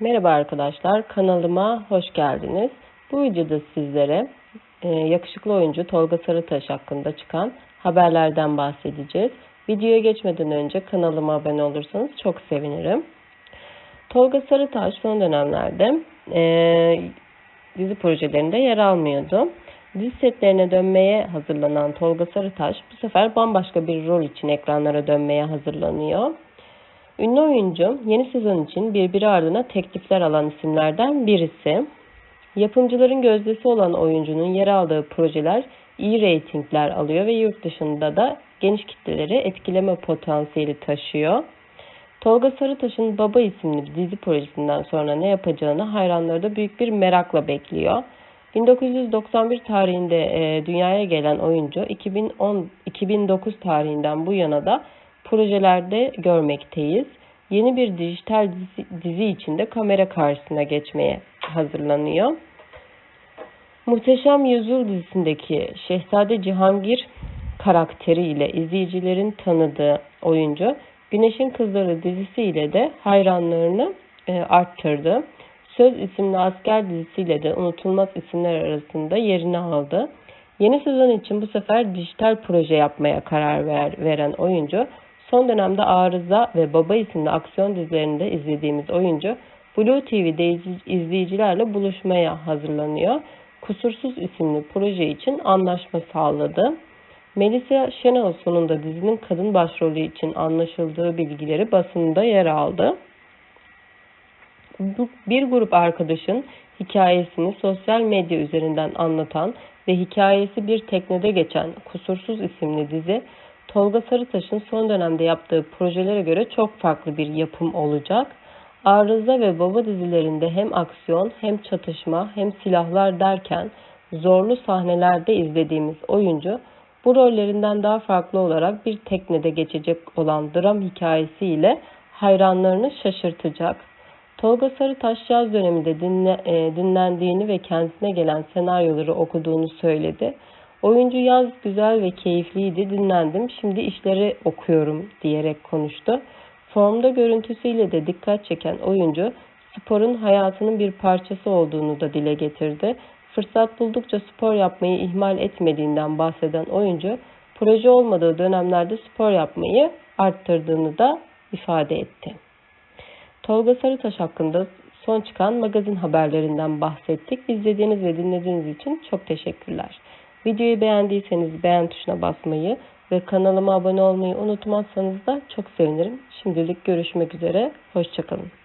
Merhaba arkadaşlar, kanalıma hoş geldiniz. Bu videoda sizlere e, yakışıklı oyuncu Tolga Sarıtaş hakkında çıkan haberlerden bahsedeceğiz. Videoya geçmeden önce kanalıma abone olursanız çok sevinirim. Tolga Sarıtaş son dönemlerde e, dizi projelerinde yer almıyordu. Dizi setlerine dönmeye hazırlanan Tolga Sarıtaş bu sefer bambaşka bir rol için ekranlara dönmeye hazırlanıyor. Ünlü oyuncu yeni sezon için birbiri ardına teklifler alan isimlerden birisi. Yapımcıların gözdesi olan oyuncunun yer aldığı projeler iyi reytingler alıyor ve yurt dışında da geniş kitleleri etkileme potansiyeli taşıyor. Tolga Sarıtaş'ın Baba isimli dizi projesinden sonra ne yapacağını hayranları da büyük bir merakla bekliyor. 1991 tarihinde e, dünyaya gelen oyuncu 2010 2009 tarihinden bu yana da projelerde görmekteyiz. Yeni bir dijital dizi, dizi içinde kamera karşısına geçmeye hazırlanıyor. Muhteşem Yüzyıl dizisindeki Şehzade Cihangir karakteriyle izleyicilerin tanıdığı oyuncu Güneşin Kızları dizisiyle de hayranlarını e, arttırdı. Söz isimli asker dizisiyle de unutulmaz isimler arasında yerini aldı. Yeni sezon için bu sefer dijital proje yapmaya karar ver, veren oyuncu Son dönemde Arıza ve Baba isimli aksiyon dizilerinde izlediğimiz oyuncu Blue TV'de izleyicilerle buluşmaya hazırlanıyor. Kusursuz isimli proje için anlaşma sağladı. Melisa Şenol sonunda dizinin kadın başrolü için anlaşıldığı bilgileri basında yer aldı. Bir grup arkadaşın hikayesini sosyal medya üzerinden anlatan ve hikayesi bir teknede geçen Kusursuz isimli dizi Tolga Sarıtaş'ın son dönemde yaptığı projelere göre çok farklı bir yapım olacak. Arıza ve Baba dizilerinde hem aksiyon hem çatışma hem silahlar derken zorlu sahnelerde izlediğimiz oyuncu bu rollerinden daha farklı olarak bir teknede geçecek olan dram hikayesiyle hayranlarını şaşırtacak. Tolga Sarıtaş yaz döneminde dinle, e, dinlendiğini ve kendisine gelen senaryoları okuduğunu söyledi. Oyuncu yaz güzel ve keyifliydi, dinlendim, şimdi işleri okuyorum diyerek konuştu. Formda görüntüsüyle de dikkat çeken oyuncu sporun hayatının bir parçası olduğunu da dile getirdi. Fırsat buldukça spor yapmayı ihmal etmediğinden bahseden oyuncu, proje olmadığı dönemlerde spor yapmayı arttırdığını da ifade etti. Tolga Sarıtaş hakkında son çıkan magazin haberlerinden bahsettik. İzlediğiniz ve dinlediğiniz için çok teşekkürler. Videoyu beğendiyseniz beğen tuşuna basmayı ve kanalıma abone olmayı unutmazsanız da çok sevinirim. Şimdilik görüşmek üzere. Hoşçakalın.